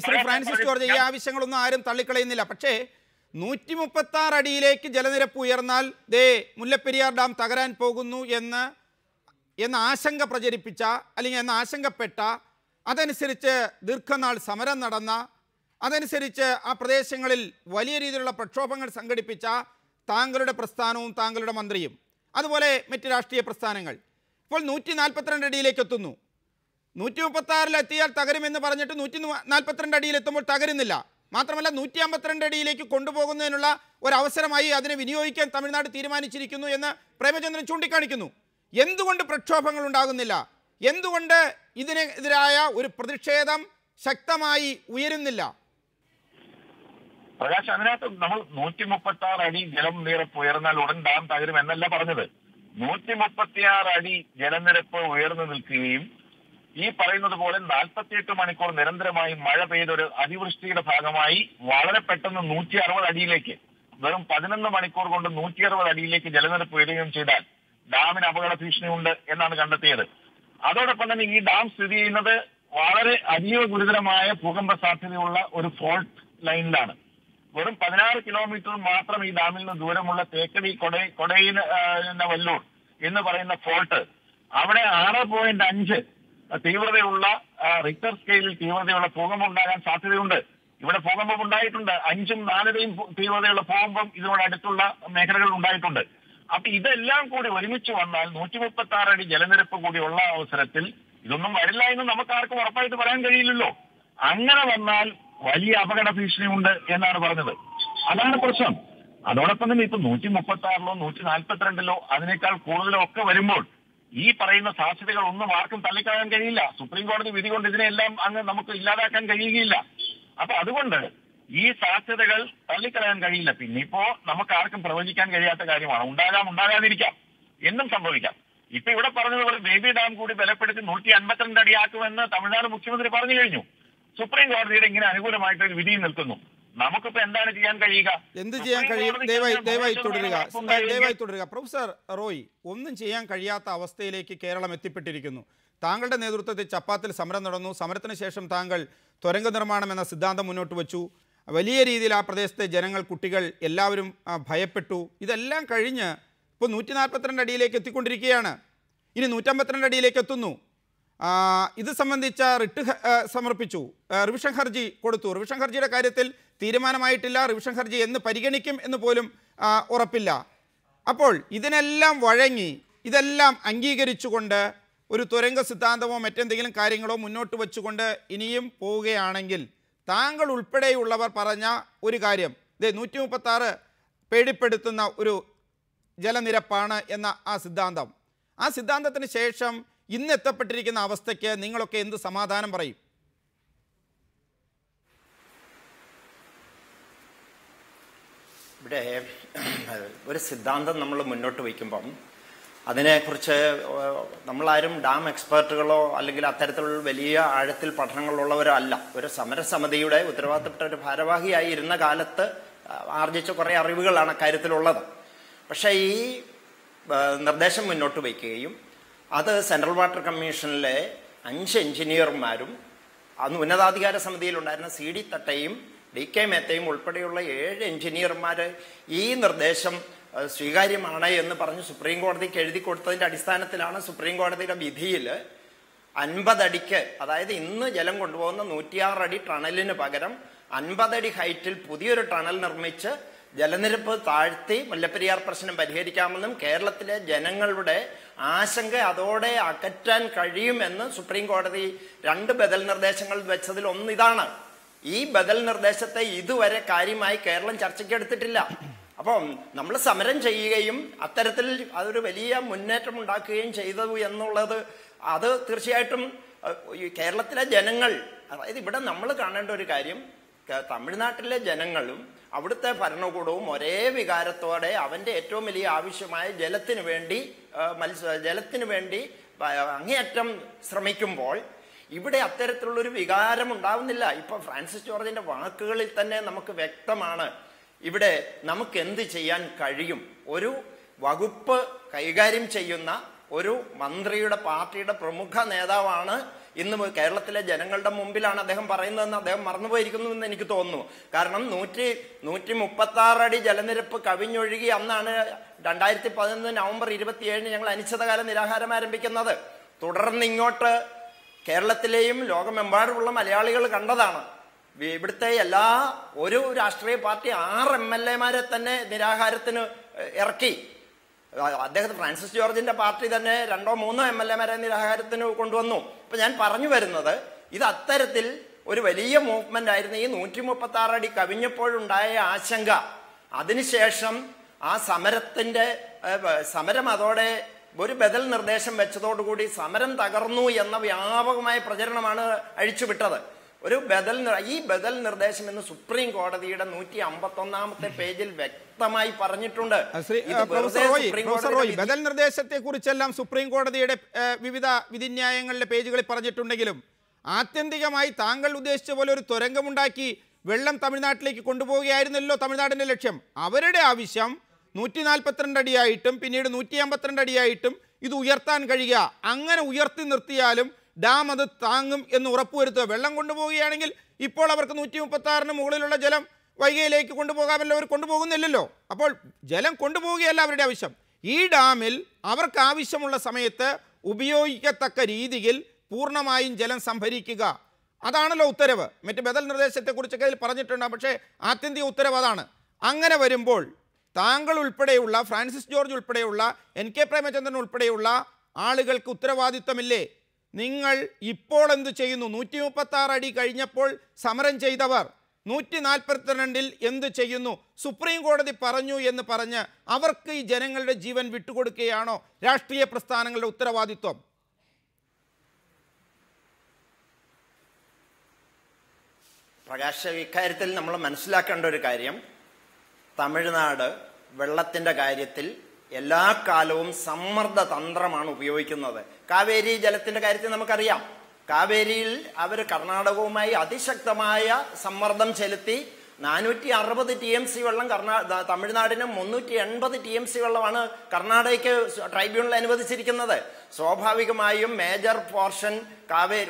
ശ്രീ ഫ്രാൻസിസ് ജോർജ് ഈ ആവശ്യങ്ങളൊന്നും ആരും തള്ളിക്കളയുന്നില്ല. പക്ഷേ നൂറ്റി മുപ്പത്തി ആറ് അടിയിലേക്ക് ജലനിരപ്പ് ഉയർന്നാൽ ദേ മുല്ലപ്പെരിയാർ ഡാം തകരാൻ പോകുന്നു എന്ന് എന്ന ആശങ്ക പ്രചരിപ്പിച്ച അല്ലെങ്കിൽ എന്ന ആശങ്കപ്പെട്ട അതനുസരിച്ച് ദീർഘനാൾ സമരം നടന്ന അതനുസരിച്ച് ആ പ്രദേശങ്ങളിൽ വലിയ രീതിയിലുള്ള പ്രക്ഷോഭങ്ങൾ സംഘടിപ്പിച്ച താങ്കളുടെ പ്രസ്ഥാനവും താങ്കളുടെ മന്ത്രിയും. അതുപോലെ മറ്റ് രാഷ്ട്രീയ പ്രസ്ഥാനങ്ങൾ. ഇപ്പോൾ നൂറ്റി നാൽപ്പത്തിരണ്ട് അടിയിലേക്ക് എത്തുന്നു. നൂറ്റി മുപ്പത്തി ആറിലെത്തിയാൽ തകരുമെന്ന് പറഞ്ഞിട്ട് നൂറ്റി നാൽപ്പത്തിരണ്ട് അടിയിലെത്തുമ്പോൾ തകരുന്നില്ല. മാത്രമല്ല നൂറ്റി അമ്പത്തിരണ്ട് അടിയിലേക്ക് കൊണ്ടുപോകുന്നതിനുള്ള ഒരു അവസരമായി അതിനെ വിനിയോഗിക്കാൻ തമിഴ്നാട് തീരുമാനിച്ചിരിക്കുന്നു എന്ന് പ്രേമചന്ദ്രൻ ചൂണ്ടിക്കാണിക്കുന്നു. എന്തുകൊണ്ട് പ്രക്ഷോഭങ്ങൾ ഉണ്ടാകുന്നില്ല? എന്തുകൊണ്ട് ഇതിനെതിരായ ഒരു പ്രതിഷേധം ശക്തമായി ഉയരുന്നില്ല? പ്രകാശ് അതിനകത്ത് നമ്മൾ നൂറ്റി മുപ്പത്തി ആറ് അടി ജലം നിരപ്പ് ഉയർന്നാൽ ഉടൻ ഡാം തകരും എന്നല്ല പറഞ്ഞത്. നൂറ്റി മുപ്പത്തിയാറ് അടി ജലനിരപ്പ് ഉയർന്നു നിൽക്കുകയും ഈ പറയുന്നത് പോലെ നാൽപ്പത്തിയെട്ട് മണിക്കൂർ നിരന്തരമായി മഴ പെയ്തൊരു അതിവൃഷ്ടിയുടെ ഭാഗമായി വളരെ പെട്ടെന്ന് നൂറ്റി അറുപത് അടിയിലേക്ക് വെറും പതിനൊന്ന് മണിക്കൂർ കൊണ്ട് നൂറ്റി അറുപത് അടിയിലേക്ക് ജലനിരപ്പ് ഉയരുകയും ചെയ്താൽ ഡാമിന് അപകട ഭീഷണിയുണ്ട് എന്നാണ് കണ്ടെത്തിയത്. അതോടൊപ്പം തന്നെ ഈ ഡാം സ്ഥിതി ചെയ്യുന്നത് വളരെ അതീവ ഗുരുതരമായ ഭൂകമ്പ സാധ്യതയുള്ള ഒരു ഫോൾട്ട് ലൈനിലാണ്. വെറും പതിനാറ് കിലോമീറ്റർ മാത്രം ഈ ഡാമിൽ നിന്ന് ദൂരമുള്ള തേക്കടി കൊടൈ കൊടയിൽ വല്ലൂർ എന്ന് പറയുന്ന ഫോൾട്ട് അവിടെ ആറ് പോയിന്റ് അഞ്ച് തീവ്രതയുള്ള റിക്ടർ സ്കെയിലിൽ തീവ്രതയുള്ള ഭൂകമ്പം ഉണ്ടാകാൻ സാധ്യതയുണ്ട്. ഇവിടെ ഭൂകമ്പം ഉണ്ടായിട്ടുണ്ട്. അഞ്ചും നാലരയും തീവ്രതയുള്ള ഭൂകമ്പം ഇതിനോട് അടുത്തുള്ള മേഖലകളിൽ ഉണ്ടായിട്ടുണ്ട്. അപ്പൊ ഇതെല്ലാം കൂടി ഒരുമിച്ച് വന്നാൽ നൂറ്റി മുപ്പത്തി ആറ് അടി ജലനിരപ്പ് ഉള്ള അവസരത്തിൽ ഇതൊന്നും വരില്ല എന്ന് നമുക്ക് ആർക്കും ഉറപ്പായിട്ട് പറയാൻ കഴിയില്ലല്ലോ. അങ്ങനെ വന്നാൽ വലിയ അപകട ഭീഷണിയുണ്ട് എന്നാണ് പറഞ്ഞത്. അതാണ് പ്രശ്നം. അതോടൊപ്പം തന്നെ ഇപ്പൊ നൂറ്റി മുപ്പത്തി ആറിലോ നൂറ്റി നാൽപ്പത്തിരണ്ടിലോ അതിനേക്കാൾ കൂടുതലോ ഒക്കെ വരുമ്പോൾ ഈ പറയുന്ന സാധ്യതകൾ ഒന്നും ആർക്കും തള്ളിക്കളയാൻ കഴിയില്ല. സുപ്രീം കോടതി വിധി കൊണ്ട് ഇതിനെല്ലാം അങ്ങ് നമുക്ക് ഇല്ലാതാക്കാൻ കഴിയുകയില്ല. അപ്പൊ അതുകൊണ്ട് ഈ സാധ്യതകൾ തള്ളിക്കളയാൻ കഴിയില്ല. പിന്നെ ഇപ്പോ നമുക്ക് ആർക്കും പ്രവചിക്കാൻ കഴിയാത്ത കാര്യമാണ്. ഉണ്ടാകാം ഉണ്ടാകാതിരിക്കാം. എന്നും സംഭവിക്കാം. ഇപ്പൊ ഇവിടെ പറഞ്ഞതുപോലെ ബേബി ഡാം കൂടി ബലപ്പെടുത്തി നൂറ്റി അൻപത്തിരണ്ട് അടിയാക്കുമെന്ന് തമിഴ്നാട് മുഖ്യമന്ത്രി പറഞ്ഞു കഴിഞ്ഞു. സുപ്രീം കോടതിയുടെ ഇങ്ങനെ അനുകൂലമായിട്ട് ഒരു വിധി നിൽക്കുന്നു. നമുക്കിപ്പോ എന്താണ് ചെയ്യാൻ കഴിയുക? എന്ത് ചെയ്യാൻ കഴിയും? ദയവായി ദയവായി തുടരുക. ദയവായി തുടരുക. പ്രൊഫസർ റോയ് ഒന്നും ചെയ്യാൻ കഴിയാത്ത അവസ്ഥയിലേക്ക് കേരളം എത്തിപ്പെട്ടിരിക്കുന്നു. താങ്കളുടെ നേതൃത്വത്തിൽ ചപ്പാത്തിൽ സമരം നടന്നു. സമരത്തിന് ശേഷം താങ്കൾ തുരങ്ക നിർമ്മാണം എന്ന സിദ്ധാന്തം മുന്നോട്ട് വച്ചു. വലിയ രീതിയിൽ ആ പ്രദേശത്തെ ജനങ്ങൾ കുട്ടികൾ എല്ലാവരും ഭയപ്പെട്ടു. ഇതെല്ലാം കഴിഞ്ഞ് ഇപ്പോൾ നൂറ്റി നാൽപ്പത്തിരണ്ട് അടിയിലേക്ക് എത്തിക്കൊണ്ടിരിക്കുകയാണ്. ഇനി നൂറ്റമ്പത്തിരണ്ട് അടിയിലേക്ക് എത്തുന്നു. ഇത് സംബന്ധിച്ച റിട്ട് സമർപ്പിച്ചു. റിവിഷൻ ഹർജി കൊടുത്തു. റിവിഷൻ ഹർജിയുടെ കാര്യത്തിൽ തീരുമാനമായിട്ടില്ല. റിവിഷൻ ഹർജി എന്ന് പരിഗണിക്കും എന്ന് പോലും ഉറപ്പില്ല. അപ്പോൾ ഇതിനെല്ലാം വഴങ്ങി ഇതെല്ലാം അംഗീകരിച്ചുകൊണ്ട് ഒരു തുരങ്ക സിദ്ധാന്തമോ മറ്റെന്തെങ്കിലും കാര്യങ്ങളോ മുന്നോട്ട് വെച്ചുകൊണ്ട് ഇനിയും പോവുകയാണെങ്കിൽ താങ്കൾ ഉൾപ്പെടെയുള്ളവർ പറഞ്ഞ ഒരു കാര്യം. ഇത് നൂറ്റി മുപ്പത്താറ് പേടിപ്പെടുത്തുന്ന ഒരു ജലനിരപ്പാണ് എന്ന ആ സിദ്ധാന്തം. ആ സിദ്ധാന്തത്തിന് ശേഷം ഇന്ന് എത്തപ്പെട്ടിരിക്കുന്ന അവസ്ഥയ്ക്ക് നിങ്ങളൊക്കെ എന്ത് സമാധാനം പറയും? ഇവിടെ ഒരു സിദ്ധാന്തം നമ്മൾ മുന്നോട്ട് വയ്ക്കുമ്പം അതിനെക്കുറിച്ച് നമ്മളാരും ഡാം എക്സ്പേർട്ടുകളോ അല്ലെങ്കിൽ അത്തരത്തിലുള്ള വലിയ ആഴത്തിൽ പഠനങ്ങളുള്ളവരോ അല്ല. ഒരു സമരസമിതിയുടെ ഉത്തരവാദിത്തപ്പെട്ട ഒരു ഭാരവാഹിയായി ഇരുന്ന കാലത്ത് ആർജിച്ച കുറേ അറിവുകളാണ് അക്കാര്യത്തിലുള്ളത്. പക്ഷേ ഈ നിർദ്ദേശം മുന്നോട്ട് വയ്ക്കുകയും അത് സെൻട്രൽ വാട്ടർ കമ്മീഷനിലെ അഞ്ച് എഞ്ചിനീയർമാരും അന്ന് ഉന്നതാധികാര സമിതിയിലുണ്ടായിരുന്ന സി ഡി തട്ടയും ഡി കെ മേത്തയും ഉൾപ്പെടെയുള്ള ഏഴ് എഞ്ചിനീയർമാർ ഈ നിർദ്ദേശം സ്വീകാര്യമാണ് എന്ന് പറഞ്ഞ് സുപ്രീം കോടതിക്ക് എഴുതി കൊടുത്തതിന്റെ അടിസ്ഥാനത്തിലാണ് സുപ്രീം കോടതിയുടെ വിധിയിൽ അൻപതടിക്ക് അതായത് ഇന്ന് ജലം കൊണ്ടുപോകുന്ന നൂറ്റിയാറ് അടി ടണലിന് പകരം അൻപതടി ഹൈറ്റിൽ പുതിയൊരു ടണൽ നിർമ്മിച്ച് ജലനിരപ്പ് താഴ്ത്തി മുല്ലപ്പെരിയാർ പ്രശ്നം പരിഹരിക്കാമെന്നും കേരളത്തിലെ ജനങ്ങളുടെ ആശങ്ക അതോടെ അകറ്റാൻ കഴിയുമെന്ന് സുപ്രീം കോടതി രണ്ട് ബദൽ നിർദ്ദേശങ്ങൾ വെച്ചതിൽ ഒന്ന് ഇതാണ് ഈ ബദൽ നിർദ്ദേശത്തെ ഇതുവരെ കാര്യമായി കേരളം ചർച്ചയ്ക്കെടുത്തിട്ടില്ല. അപ്പം നമ്മൾ സമരം ചെയ്യുകയും അത്തരത്തിൽ അതൊരു വലിയ മുന്നേറ്റം ഉണ്ടാക്കുകയും ചെയ്തു എന്നുള്ളത് അത് തീർച്ചയായിട്ടും കേരളത്തിലെ ജനങ്ങൾ അതായത് ഇവിടെ നമ്മൾ കാണേണ്ട ഒരു കാര്യം തമിഴ്നാട്ടിലെ ജനങ്ങളും അവിടുത്തെ ഭരണകൂടവും ഒരേ വികാരത്തോടെ അവന്റെ ഏറ്റവും വലിയ ആവശ്യമായ ജലത്തിന് വേണ്ടി മത്സ ജലത്തിന് വേണ്ടി അങ്ങേയറ്റം ശ്രമിക്കുമ്പോൾ ഇവിടെ അത്തരത്തിലുള്ള ഒരു വികാരം ഉണ്ടാവുന്നില്ല. ഇപ്പൊ ഫ്രാൻസിസ് ജോർജിന്റെ വാക്കുകളിൽ തന്നെ നമുക്ക് വ്യക്തമാണ്. ഇവിടെ നമുക്ക് എന്ത് ചെയ്യാൻ കഴിയും? ഒരു വകുപ്പ് കൈകാര്യം ചെയ്യുന്ന ഒരു മന്ത്രിയുടെ പാർട്ടിയുടെ പ്രമുഖ നേതാവാണ് ഇന്ന് കേരളത്തിലെ ജനങ്ങളുടെ മുമ്പിലാണ് അദ്ദേഹം പറയുന്നതെന്ന് അദ്ദേഹം മറന്നുപോയിരിക്കുന്നു എന്ന് എനിക്ക് തോന്നുന്നു. കാരണം നൂറ്റി നൂറ്റി മുപ്പത്തി ആറടി ജലനിരപ്പ് കവിഞ്ഞൊഴുകി അന്നാണ് രണ്ടായിരത്തി പതിനൊന്ന് നവംബർ ഇരുപത്തിയേഴിന് ഞങ്ങൾ അനിശ്ചിതകാല നിരാഹാരം ആരംഭിക്കുന്നത്. തുടർന്ന് ഇങ്ങോട്ട് കേരളത്തിലെയും ലോകമെമ്പാടുമുള്ള മലയാളികൾ കണ്ടതാണ്. ഇവിടുത്തെ എല്ലാ ഒരു രാഷ്ട്രീയ പാർട്ടി ആറ് എം എൽ എമാരെ തന്നെ നിരാഹാരത്തിന് ഇറക്കി. അദ്ദേഹത്തെ ഫ്രാൻസിസ് ജോർജിന്റെ പാർട്ടി തന്നെ രണ്ടോ മൂന്നോ എം എൽ എമാരെ നിരാഹാരത്തിന് കൊണ്ടുവന്നു. അപ്പൊ ഞാൻ പറഞ്ഞു വരുന്നത് ഇത് അത്തരത്തിൽ ഒരു വലിയ മൂവ്മെന്റ് ആയിരുന്നു. ഈ നൂറ്റി മുപ്പത്തി ആറ് അടി കവിഞ്ഞപ്പോഴുണ്ടായ ആശങ്ക. അതിനുശേഷം ആ സമരത്തിന്റെ സമരം അതോടെ ഒരു ബദൽ നിർദ്ദേശം വെച്ചതോടുകൂടി സമരം തകർന്നു എന്ന വ്യാപകമായ പ്രചരണമാണ് അഴിച്ചുവിട്ടത്. ഒരു ബദൽ ഈ ബദൽ നിർദ്ദേശം എന്ന് സുപ്രീം കോടതിയുടെ നൂറ്റി അമ്പത്തി ഒന്നാമത്തെ പേജിൽ വ്യക്തമായി പറഞ്ഞിട്ടുണ്ട്. ബദൽ നിർദ്ദേശത്തെ റോയ് സുപ്രീം കോടതിയുടെ വിവിധ വിധിന്യായങ്ങളിലെ പേജുകളിൽ പറഞ്ഞിട്ടുണ്ടെങ്കിലും ആത്യന്തികമായി താങ്കൾ ഉദ്ദേശിച്ച പോലെ ഒരു തുരങ്കമുണ്ടാക്കി വെള്ളം തമിഴ്നാട്ടിലേക്ക് കൊണ്ടുപോവുകയായിരുന്നല്ലോ തമിഴ്നാടിന്റെ ലക്ഷ്യം. അവരുടെ ആവശ്യം നൂറ്റി നാൽപ്പത്തിരണ്ട് അടിയായിട്ടും പിന്നീട് നൂറ്റി അമ്പത്തിരണ്ട് അടിയായിട്ടും ഇത് ഉയർത്താൻ കഴിയുക. അങ്ങനെ ഉയർത്തി നിർത്തിയാലും ഡാം അത് താങ്ങും എന്ന് ഉറപ്പുവരുത്തുക. വെള്ളം കൊണ്ടുപോവുകയാണെങ്കിൽ ഇപ്പോൾ അവർക്ക് നൂറ്റി മുപ്പത്താറിന് മുകളിലുള്ള ജലം വൈകയിലേക്ക് കൊണ്ടുപോകാമല്ലോ. അവർ കൊണ്ടുപോകുന്നില്ലല്ലോ. അപ്പോൾ ജലം കൊണ്ടുപോവുകയല്ല അവരുടെ ആവശ്യം. ഈ ഡാമിൽ അവർക്ക് ആവശ്യമുള്ള സമയത്ത് ഉപയോഗിക്കത്തക്ക രീതിയിൽ പൂർണമായും ജലം സംഭരിക്കുക. അതാണല്ലോ ഉത്തരവ്. മറ്റ് ബദൽ നിർദ്ദേശത്തെക്കുറിച്ചൊക്കെ അതിൽ പറഞ്ഞിട്ടുണ്ട്. പക്ഷേ ആത്യന്തിക ഉത്തരവ് അതാണ്. അങ്ങനെ വരുമ്പോൾ താങ്കൾ ഉൾപ്പെടെയുള്ള ഫ്രാൻസിസ് ജോർജ് ഉൾപ്പെടെയുള്ള എൻ കെ പ്രേമചന്ദ്രൻ ഉൾപ്പെടെയുള്ള ആളുകൾക്ക് ഉത്തരവാദിത്തമില്ലേ നിങ്ങൾ ഇപ്പോൾ എന്ത് ചെയ്യുന്നു? നൂറ്റി മുപ്പത്താറ് അടി കഴിഞ്ഞപ്പോൾ സമരം ചെയ്തവർ നൂറ്റി നാൽപ്പത്തിരണ്ടിൽ എന്ത് ചെയ്യുന്നു? സുപ്രീം കോടതി പറഞ്ഞു എന്ന് പറഞ്ഞ് അവർക്ക് ഈ ജനങ്ങളുടെ ജീവൻ വിട്ടുകൊടുക്കുകയാണോ രാഷ്ട്രീയ പ്രസ്ഥാനങ്ങളുടെ ഉത്തരവാദിത്വം? പ്രകാശ് ഇക്കാര്യത്തിൽ നമ്മൾ മനസ്സിലാക്കേണ്ട ഒരു കാര്യം. തമിഴ്നാട് വെള്ളത്തിന്റെ കാര്യത്തിൽ എല്ലാ കാലവും സമ്മർദ്ദ തന്ത്രമാണ് ഉപയോഗിക്കുന്നത്. കാവേരി ജലത്തിന്റെ കാര്യത്തിൽ നമുക്കറിയാം. കാവേരിയിൽ അവർ കർണാടകവുമായി അതിശക്തമായ സമ്മർദ്ദം ചെലുത്തി നാനൂറ്റി അറുപത് ടി എം സി വെള്ളം കർണാ തമിഴ്നാടിനും മുന്നൂറ്റി എൺപത് ടി എം സി വെള്ളമാണ് കർണാടകയ്ക്ക് ട്രൈബ്യൂണൽ അനുവദിച്ചിരിക്കുന്നത്. സ്വാഭാവികമായും മേജർ പോർഷൻ കാവേ-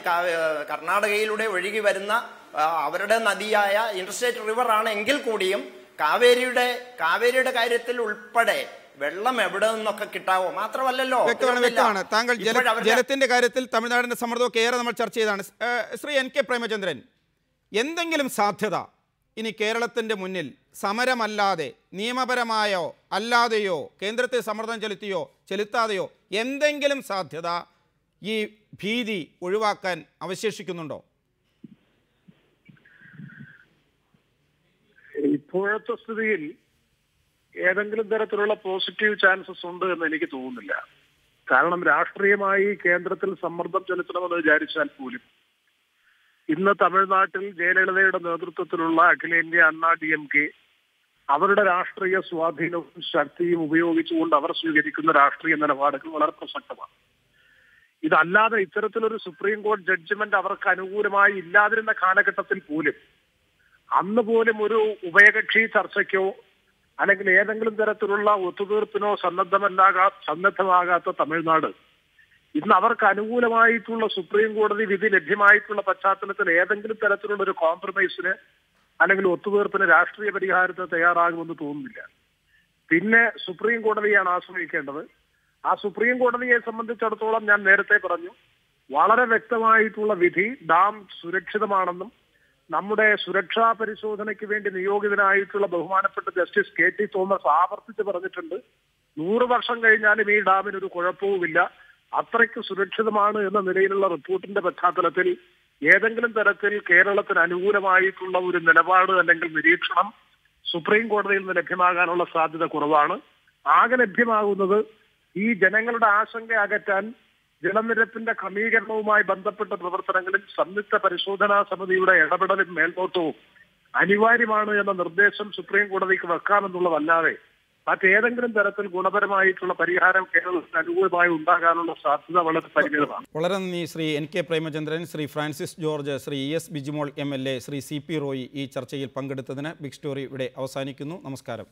കർണാടകയിലൂടെ ഒഴുകി വരുന്ന അവരുടെ നദിയായ ഇന്റർസ്റ്റേറ്റ് റിവർ ആണ് എങ്കിൽ കൂടിയും കാവേരിയുടെ കാവേരിയുടെ കാര്യത്തിൽ ഉൾപ്പെടെ വെള്ളം എവിടെ നിന്നൊക്കെ കിട്ടാവോ? മാത്രമല്ലല്ലോ വ്യക്തമാണ്. വ്യക്തമാണ്. താങ്കൾ ജലത്തിന്റെ കാര്യത്തിൽ തമിഴ്നാടിന്റെ സമ്മർദ്ദമൊക്കെ ഏറെ നമ്മൾ ചർച്ച ചെയ്താണ്. ശ്രീ എൻ കെ പ്രേമചന്ദ്രൻ എന്തെങ്കിലും സാധ്യത ഇനി കേരളത്തിന്റെ മുന്നിൽ സമരമല്ലാതെ നിയമപരമായോ അല്ലാതെയോ കേന്ദ്രത്തെ സമ്മർദ്ദം ചെലുത്തിയോ ചെലുത്താതെയോ എന്തെങ്കിലും സാധ്യത ഈ ഭീതി ഒഴിവാക്കാൻ അവശേഷിക്കുന്നുണ്ടോ? ഇപ്പോഴത്തെ സ്ഥിതിയിൽ ഏതെങ്കിലും തരത്തിലുള്ള പോസിറ്റീവ് ചാൻസസ് ഉണ്ട് എന്ന് എനിക്ക് തോന്നുന്നില്ല. കാരണം രാഷ്ട്രീയമായി കേന്ദ്രത്തിൽ സമ്മർദ്ദം ചെലുത്തണമെന്ന് വിചാരിച്ചാൽ പോലും ഇന്ന് തമിഴ്നാട്ടിൽ ജയലളിതയുടെ നേതൃത്വത്തിലുള്ള അഖിലേന്ത്യാ അണ്ണാ ഡി എം കെ അവരുടെ രാഷ്ട്രീയ സ്വാധീനവും ശക്തിയും ഉപയോഗിച്ചുകൊണ്ട് അവർ സ്വീകരിക്കുന്ന രാഷ്ട്രീയ നിലപാടുകൾ വളരെ പ്രസക്തമാണ്. ഇതല്ലാതെ ഇത്തരത്തിലൊരു സുപ്രീം കോടതി ജഡ്ജ്മെന്റ് അവർക്ക് അനുകൂലമായി ഇല്ലാതിരുന്ന കാലഘട്ടത്തിൽ പോലും അന്ന് പോലും ഒരു ഉഭയകക്ഷി ചർച്ചയ്ക്കോ അല്ലെങ്കിൽ ഏതെങ്കിലും തരത്തിലുള്ള ഒത്തുതീർപ്പിനോ സന്നദ്ധമല്ലാകാ സന്നദ്ധമാകാത്ത തമിഴ്നാട്. ഇന്ന് അവർക്ക് അനുകൂലമായിട്ടുള്ള സുപ്രീം കോടതി വിധി ലഭ്യമായിട്ടുള്ള പശ്ചാത്തലത്തിൽ ഏതെങ്കിലും തരത്തിലുള്ള ഒരു കോംപ്രമൈസിന് അല്ലെങ്കിൽ ഒത്തുതീർപ്പിന് രാഷ്ട്രീയ പരിഹാരത്തിന് തയ്യാറാകുമെന്ന് തോന്നുന്നില്ല. പിന്നെ സുപ്രീം കോടതിയാണ് ആശ്രയിക്കേണ്ടത്. ആ സുപ്രീം കോടതിയെ സംബന്ധിച്ചിടത്തോളം ഞാൻ നേരത്തെ പറഞ്ഞു വളരെ വ്യക്തമായിട്ടുള്ള വിധി ഡാം സുരക്ഷിതമാണെന്നും നമ്മുടെ സുരക്ഷാ പരിശോധനയ്ക്ക് വേണ്ടി നിയോഗിതനായിട്ടുള്ള ബഹുമാനപ്പെട്ട ജസ്റ്റിസ് കെ ടി തോമസ് ആവർത്തിച്ച് പറഞ്ഞിട്ടുണ്ട് നൂറ് വർഷം കഴിഞ്ഞാലും ഈ ഡാമിന് ഒരു കുഴപ്പവുമില്ല അത്രയ്ക്ക് സുരക്ഷിതമാണ് എന്ന നിലയിലുള്ള റിപ്പോർട്ടിന്റെ പശ്ചാത്തലത്തിൽ ഏതെങ്കിലും തരത്തിൽ കേരളത്തിന് അനുകൂലമായിട്ടുള്ള ഒരു നിലപാട് അല്ലെങ്കിൽ നിരീക്ഷണം സുപ്രീം കോടതിയിൽ നിന്ന് ലഭ്യമാകാനുള്ള സാധ്യത കുറവാണ്. ആകെ ലഭ്യമാകുന്നത് ഈ ജനങ്ങളുടെ ആശങ്ക അകറ്റാൻ ജലനിരപ്പിന്റെ ക്രമീകരണവുമായി ബന്ധപ്പെട്ട പ്രവർത്തനങ്ങളിൽ സംയുക്ത പരിശോധനാ സമിതിയുടെ ഇടപെടലും മേൽനോട്ടവും അനിവാര്യമാണ് എന്ന നിർദ്ദേശം സുപ്രീം കോടതിക്ക് വെക്കാമെന്നുള്ളതല്ലാതെ മറ്റേതെങ്കിലും തരത്തിൽ ഗുണപരമായിട്ടുള്ള പരിഹാരം കേരളത്തിന് അനുകൂലമായി ഉണ്ടാകാനുള്ള സാധ്യത വളരെ പരിമിതമാണ്. വളരെ നന്ദി Shri N K Premachandran Shri Francis George Shri E S Bijimol M L A Shri C P Roy ഈ ചർച്ചയിൽ പങ്കെടുത്തതിന് ബിഗ് സ്റ്റോറി ഇവിടെ അവസാനിക്കുന്നു. നമസ്കാരം.